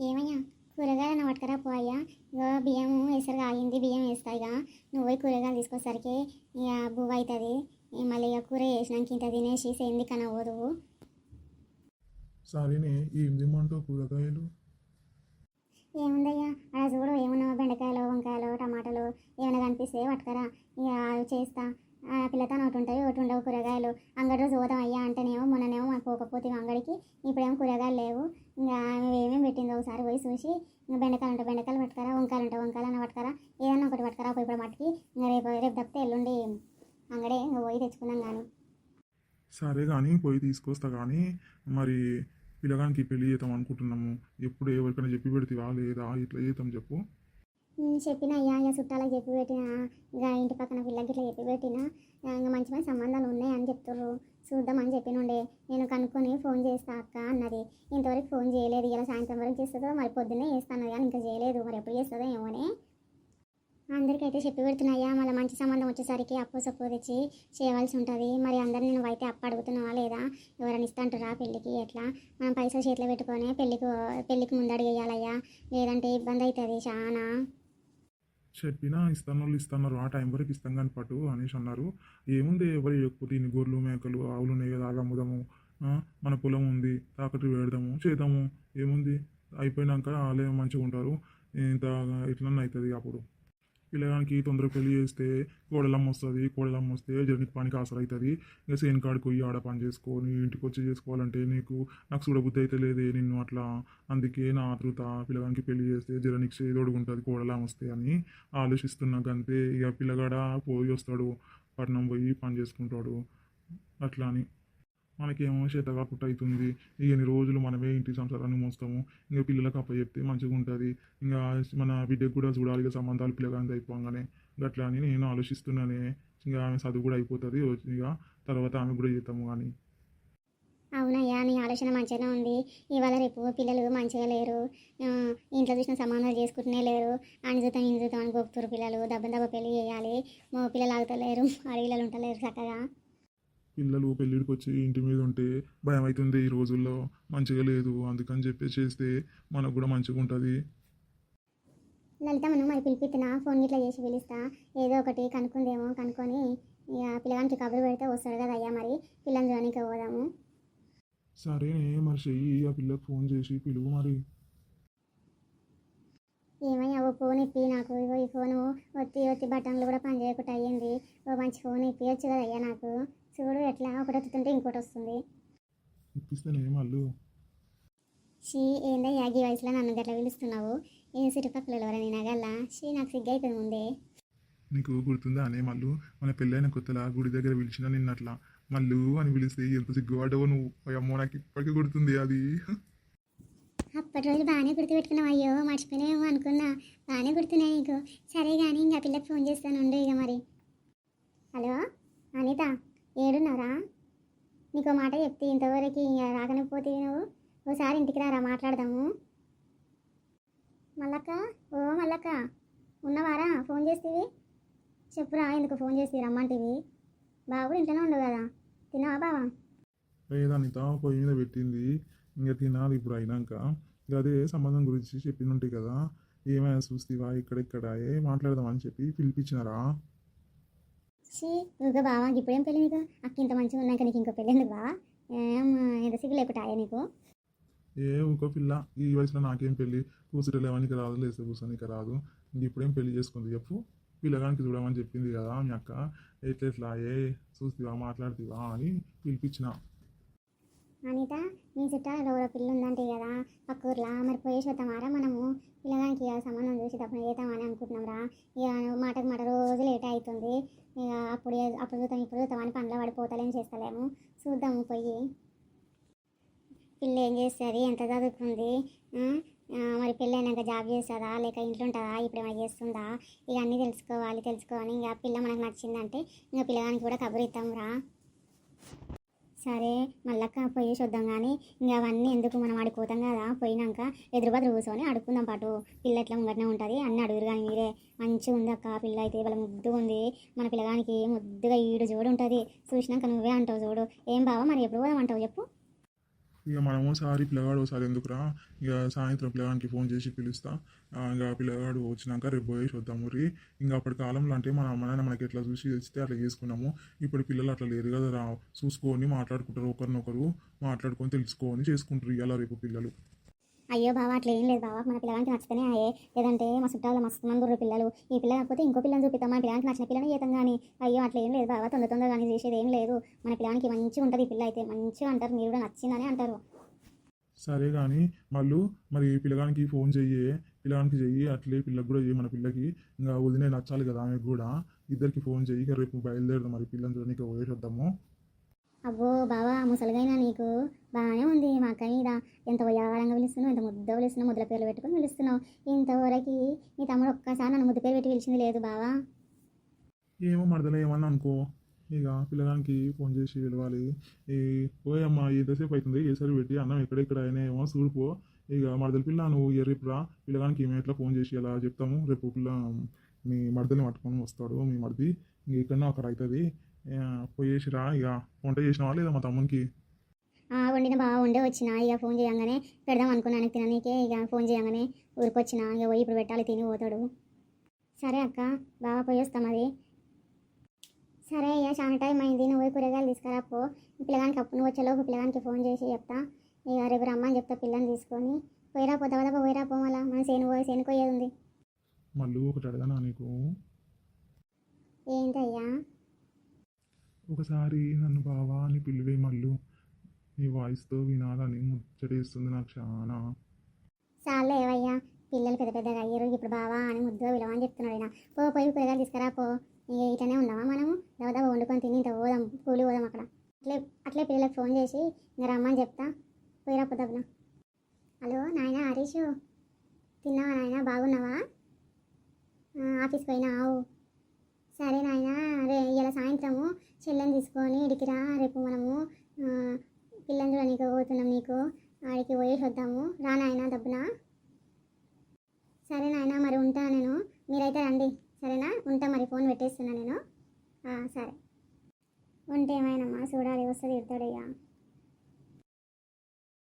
ఏమయ్యా? కూరగాయలు పట్టుకరా పోయా ఇగో బియ్యం వేసరు కాగింది బియ్యం వేస్తాయిగా నువ్వు పోయి కూరగాయలు తీసుకొసరికి ఇక బువ్వ అవుతుంది మళ్ళీ ఇక కూర వేసినాక ఇంత తినేసి సేంది కనవదు సరేనే ఏం తిమ్మంటావు కూరగాయలు? ఏముందయ్యా? అలా చూడు ఏమన్నా బెండకాయలు వంకాయలు టమాటాలు ఏమైనా కనిపిస్తే పట్టుకరా. ఇక చేస్తా. ఆ పిల్లతో ఒకటి ఉంటాయి ఒకటి ఉండవు కూరగాయలు. అంగడి రోజు పోదాం అయ్యా అంటేనేమో మొన్ననేమో మాకు పోకపోతే అంగడికి. ఇప్పుడేమో కూరగాయలు లేవు. ఇంకా ఆమె ఏమేమి పెట్టిందో ఒకసారి పోయి చూసి ఇంకా బెండకాయలు ఉంటాయి బెండకాయలు పట్టుకరా వంకాయలు ఉంటాయి వంకాయలు పట్టుకారా పట్టుకరా ఏదన్నా ఒకటి పట్టుకరా పోయి ఇప్పుడు మట్టికి ఇంకా రేపు రేపు తప్పితే ఎల్లుండి అంగడే ఇంకా పోయి తెచ్చుకుందాం కానీ సరే కానీ పోయి తీసుకొస్తా కానీ మరి పిల్లగానికి పెళ్ళి చేద్దాం అనుకుంటున్నాము. ఎప్పుడు ఎవరికైనా చెప్పి పెడితే లేదా? ఇట్లా చేద్దాం చెప్పు. చెప్పిన అయ్యా ఇక చుట్టాలకు చెప్పి పెట్టిన ఇంకా ఇంటి పక్కన పిల్లలకి ఇట్లా చెప్పి పెట్టిన ఇంకా మంచి మంచి సంబంధాలు ఉన్నాయి అని చెప్తుర్రు. చూద్దామని చెప్పినుండే. నేను కనుక్కొని ఫోన్ చేస్తా అక్క అన్నది. ఇంతవరకు ఫోన్ చేయలేదు. ఇలా సాయంత్రం వరకు చేస్తుందో మరి పొద్దున్నే చేస్తాను కానీ ఇంకా చేయలేదు. మరి ఎప్పుడు చేస్తుందో ఏమోనే అందరికైతే చెప్పి పెడుతున్నాయా మళ్ళీ మంచి సంబంధం వచ్చేసరికి అప్పు సప్పు తెచ్చి చేయవలసి ఉంటుంది. మరి అందరిని నేను అయితే అప్పు అడుగుతున్నావా లేదా? ఎవరైనా ఇస్తాంటారా పెళ్ళికి ఎట్లా? మనం పైసలు చేతిలో పెట్టుకొని పెళ్ళికి పెళ్ళికి ముందడిగేయాలయ్యా లేదంటే ఇబ్బంది అవుతుంది చాలా చెప్పినా ఇస్తాను వాళ్ళు ఇస్తున్నారు ఆ టైం వరకు ఇస్తాం కానీ పట్టు అనేసి అన్నారు. ఏముంది ఎవరు ఇవ్వకపోతే ఇన్ని గొర్రెలు మేకలు ఆవులు ఉన్నాయి కదా అమ్ముదాము. మన పొలం ఉంది తాకట్టు పెడదాము చేద్దాము. ఏముంది? అయిపోయినాక వాళ్ళే మంచిగా ఉంటారు ఇంత ఇట్లన్నా అవుతుంది అప్పుడు. పిల్లగానికి తొందరగా పెళ్ళి చేస్తే కోడలమ్మ వస్తుంది కోడలమ్మ వస్తే జర్నీకి పనికి ఆసర ఇంకా సేన్ కాడికి పోయి ఆడ పని చేసుకొని ఇంటికి వచ్చి చేసుకోవాలంటే నీకు నాకు చూడబుద్ధి అయితే లేదే నిన్ను అట్లా. అందుకే నా ఆతృత పిల్లగానికి పెళ్ళి చేస్తే జర్నీకి చేదోడుగా ఉంటుంది కోడలమ్మ వస్తే అని ఆలోచిస్తున్నాక అంతే ఇక పిల్లగాడ పోయి వస్తాడు పట్నం పోయి పని చేసుకుంటాడు. అట్లా అని. మనకేమో చేత కాకుండా అవుతుంది. ఇక ఎన్ని రోజులు మనమే ఇంటి సంసారాన్ని మోస్తాము. ఇంకా పిల్లలకు అప్ప చెప్తే మంచిగా ఉంటుంది. ఇంకా మన బిడ్డకు కూడా చూడాలి ఇక సంబంధాలు పిల్లగానికి అయిపోగానే. అట్లా అని నేను ఆలోచిస్తున్నానే. ఇంకా ఆమె చదువు కూడా అయిపోతుంది. ఇక తర్వాత ఆమె కూడా చేద్దాము కానీ అవునయ్యా నీ ఆలోచన మంచిగానే ఉంది. ఇవాళ రేపు పిల్లలు మంచిగా లేరు. ఇంట్లో చూసిన సమాధానం చేసుకుంటూనే లేరు. అని చూద్దాం అని గొప్పతురు పిల్లలు దెబ్బ దెబ్బ పెళ్ళి చేయాలి. మా పిల్లలు ఆగుతలేరు. అడవిలో ఉంటలేరు చక్కగా. పిల్లలు పెళ్ళిడికి వచ్చి ఇంటి మీద ఉంటే భయం అవుతుంది ఈ రోజుల్లో. మంచిగా లేదు అందుకని చెప్పి చేస్తే మనకు కూడా మంచిగా ఉంటుంది లలిత మనం మరి పిలిపిస్తున్నా ఫోన్ ఇట్లా చేసి పిలుస్తా. ఏదో ఒకటి కనుక్కుందేమో కనుక్కొని ఇక పిల్లగానికి కబురు పెడితే వస్తాడు కదా అయ్యా మరి. పిల్లని చూడడానికి పోదాము. సరేనే మరి చెయ్యి ఆ పిల్లకి ఫోన్ చేసి పిలువు మరి. ఏమయ్యా ఓ ఫోన్ ఇప్పి నాకు. ఇగో ఈ ఫోను ఒత్తి ఒత్తి బటన్లు కూడా పని చేయకుండా అయ్యింది. ఓ మంచి ఫోన్ ఇప్పియచ్చు కదా అయ్యా నాకు చూడు ఎట్లా ఒకటి వస్తుంటే ఇంకోటి వస్తుంది. ఇప్పిస్తేనే షీ ఏందయ్యా ఈ వయసులో నన్ను గట్లా పిలుస్తున్నావు. ఏ చుట్టుపక్కల ఎవరైనా నగల్లా షీ నాకు సిగ్గు అవుతుంది ముందే. నీకు గుర్తుందా అనే మళ్ళు మన పెళ్ళైన కొత్తలా గుడి దగ్గర పిలిచిన నిన్న అట్లా మళ్ళు అని పిలిస్తే ఎంత సిగ్గుపడ్డావో నువ్వు? అమ్మో నాకు ఇప్పటికీ గుర్తుంది అది. అప్పటి రోజు బాగానే గుర్తుపెట్టుకున్నావు. అయ్యో మర్చిపోయినాయేమో అనుకున్నా. బాగానే గుర్తున్నాయి నీకు. సరే కానీ ఇంకా పిల్లకి ఫోన్ చేస్తాను ఉండు ఇక మరి. హలో అనిత ఏడున్నారా నీకు మాట చెప్తే ఇంతవరకు ఇంకా రాకనిపోతే నువ్వు. ఓసారి ఇంటికి రారా మాట్లాడదాము. మల్లక్క ఓ మల్లక్క ఉన్నవారా? ఫోన్ చేస్తేవి? చెప్పురా ఎందుకు ఫోన్ చేసి రమ్మంటివి. బాబు ఇంట్లోనే ఉండవు కదా. తిన్నావా బావా? లేదనిత పొయ్యి మీద పెట్టింది. ఇంకా తినాలి ఇప్పుడు అయినాక. ఇక అదే సంబంధం గురించి చెప్పినుంటాయి కదా. ఏమైనా చూస్తేవా? ఇక్కడెక్కడ? ఏ మాట్లాడదామని చెప్పి పిలిపించినారా? షీ నువ్వు బావా ఇప్పుడేం పెళ్ళి నీకు? అక్క ఇంత మంచిగా ఉన్నాక నీకు ఇంకో పెళ్ళి ఎందుకు బావా? ఎంత సిగ్గు లేకుంటాయా నీకు. ఏ ఇంకో పిల్ల. ఈ వయసులో నాకేం పెళ్ళి? కూర్చుంటలేవానికి రాదు లేస్తే కూర్చోనికి రాదు. ఇంక ఇప్పుడేం పెళ్ళి చేసుకుంది? చెప్పు. పిల్లగానికి చూడమని చెప్పింది కదా మీ అక్క. ఎట్లా ఎట్లా? ఏ చూస్తీవా మాట్లాడుతీవా అని పిలిపించిన. అనిత నీ చుట్టాలలో ఎవరో పిల్ల ఉందంటే కదా పక్కూర్లా మరి పోయేసి వద్దామారా మనము? పిల్లగానికి సంబంధం చూసి తప్పని చేద్దామని అనుకుంటున్నాం రా ఇక మాటకు మాట రోజు లేట్ అవుతుంది. ఇక అప్పుడు అప్పుడు చూద్దాం ఇప్పుడు చూద్దాం అని పనిలో పడిపోతలేం చేస్తలేము. చూద్దాము పోయి. పిల్ల ఏం చేస్తుంది? ఎంత చదువుకుంది? మరి పెళ్ళైనాక జాబ్ చేస్తుందా? లేక ఇంట్లో ఉంటుందా ఇప్పుడు ఏమైనా చేస్తుందా? ఇక అన్నీ తెలుసుకోవాలి తెలుసుకోవాలి. ఇంకా పిల్ల మనకు నచ్చిందంటే ఇంకా పిల్లగానికి కూడా కబురు ఇస్తాం రా సరే మళ్ళక్క పోయి చూద్దాం కానీ ఇంకా అవన్నీ ఎందుకు మనం ఆడిపోతాం కదా పోయినాక ఎదురుబదురు కూర్చొని అడుక్కుందాం పాటు. పిల్ల ఎట్లా ముంగటనే ఉంటుంది? అన్నీ అడుగురు కానీ మీరే. మంచిగా ఉంది అక్క పిల్ల అయితే వాళ్ళ ముద్దుగా ఉంది. మన పిల్లగానికి ముద్దుగా ఈడు చూడు ఉంటుంది. చూసినాక నువ్వే అంటావు చూడు ఏం బావా మరి ఎప్పుడు పోదాం అంటావు చెప్పు. ఇక మనము ఒకసారి పిల్లగాడు ఒకసారి ఎందుకురా? ఇక సాయంత్రం పిల్లగానికి ఫోన్ చేసి పిలుస్తా. ఇక పిల్లగాడు వచ్చినాక రేపు పోయి వద్దాము రీ ఇంకా అప్పటి కాలంలో అంటే మన అమ్మ నాన్న మనకి ఎట్లా చూసి తెలిస్తే అట్లా చేసుకున్నాము. ఇప్పుడు పిల్లలు అట్లా లేరు కదా రా చూసుకొని మాట్లాడుకుంటారు. ఒకరినొకరు మాట్లాడుకొని తెలుసుకొని చేసుకుంటారు ఇవాళ రేపు పిల్లలు. అయ్యో బావా అట్లా ఏం లేదు బావా. మన పిల్లగానికి నచ్చితేనే అయ్యే. లేదంటే మా చుట్టాలు మస్తు మంది పిల్లలు ఈ పిల్ల కాకపోతే ఇంకో పిల్లని చూపిస్తాం మన పిల్లగానికి నచ్చిన పిల్లని చేతాం కానీ అయ్యో అట్లా ఏం లేదు బావా. తొందర తొందర కానీ చేసేది ఏం లేదు. మన పిల్లగానికి మంచిగా ఉంటుంది ఈ పిల్ల అయితే. మంచిగా అంటారు. మీరు కూడా నచ్చిందని అంటారు. సరే కానీ మళ్ళు మరి పిల్లగానికి ఫోన్ చెయ్యి. పిల్లగానికి చెయ్యి. అట్లే పిల్లకి కూడా చెయ్యి మన పిల్లకి. ఇంకా వదిలే నచ్చాలి కదా ఆమెకు కూడా. ఇద్దరికి ఫోన్ చెయ్యి. రేపు బయలుదేరదాం మరి పిల్లని చూడడానికి. వదిలేసి వద్దాము అబ్బో బావా ముసలిగైనా నీకు? బాగానే ఉంది మా అక్క మీద ఎంత వయారంగా పిలుస్తున్నావు ఎంత ముద్ద పిలుస్తున్నావు ముద్దుల పేర్లు పెట్టుకుని పిలుస్తున్నావు. ఇంతవరకు నీ తమ్ముడు ఒక్కసారి నన్ను ముద్దు పేరు పెట్టి పిలిచింది లేదు బావా. ఏమో మరదలే ఏమన్నా అనుకో. ఇక పిల్లగానికి ఫోన్ చేసి పిలవాలి. ఈ పోయమ్మా ఎంతసేపు అవుతుంది? ఏసరి పెట్టి అన్నం ఎక్కడెక్కడ అయినా ఏమో చూడిపో ఇక మరదల పిల్ల నువ్వు ఇక రేపు రా. పిల్లగానికి ఏమో ఎట్లా ఫోన్ చేసి అలా చెప్తాము. రేపు పిల్ల మీ మరదల్ని పట్టుకొని వస్తాడు మీ మరిది. ఇంక ఎక్కడో అక్కడ అవుతుంది పోయేసి రా ఇక? వంట చేసినావా లేదా మా తమ్మునికి? ఆ, వండిన బాగా వండే వచ్చిన. ఇక ఫోన్ చేయగానే పెడదాం అనుకున్నాను తిననీకే. ఇక ఫోన్ చేయగానే ఊరికొచ్చిన. ఇక పోయి ఇప్పుడు పెట్టాలి తిని పోతాడు. సరే అక్క బాగా పోయి వస్తాం మరి. సరే ఇక చాలా టైం అయింది. నువ్వు పోయి కూరగాయలు తీసుకురా పో. పిల్లగానికి అప్పుడు నువ్వు వచ్చేలోపు పిల్లగానికి ఫోన్ చేసి చెప్తా. ఇక రేపు రమ్మని చెప్తా పిల్లని తీసుకొని. పోయిరా పో దవదప పోయిరా పో మళ్ళా. మన సేను పోయి సేను పోయేది ఉంది. మళ్ళీ ఒకటి అడగానా నీకు? ఏంటయ్యా ఒకసారి నన్ను బావా అని పిలివే మళ్ళు నీ వాయిస్తో వినాలని ముచ్చటేస్తుంది నాకు చాలా చాలే ఏవయ్యా పిల్లలు పెద్ద పెద్దగా అయ్యారు ఇప్పుడు బావా అని ముద్దుగా విలవని చెప్తున్నాడు ఆయన పో పోయి కూరగాయలు తీసుకురా పో. ఇక ఉన్నావా మనము? దవదవ వండుకొని తిని ఇంత పోదాం కూలి పోదాం అక్కడ. అట్లే అట్లే పిల్లలకు ఫోన్ చేసి ఇంకా రమ్మని చెప్తా. పోయిరా పోదాం హలో నాయన హరీషు. తిన్నావా నాయన? బాగున్నావా? ఆఫీస్కి పోయినా ఆవు. సరే నాయన రే ఇలా సాయంత్రము చెల్లెని తీసుకొని ఇడికి రా రేపు మనము పిల్లని చూడడానికి పోతున్నాం నీకు ఆడికి పోయేసి వద్దాము రా నాయన దబ్బున సరే నాయన మరి ఉంటా నేను. మీరైతే రండి. సరేనా? ఉంటా మరి ఫోన్ పెట్టేస్తున్నా నేను. సరే. ఉంటే ఏమైనా చూడాలి వస్తుంది ఇడతాడు ఇక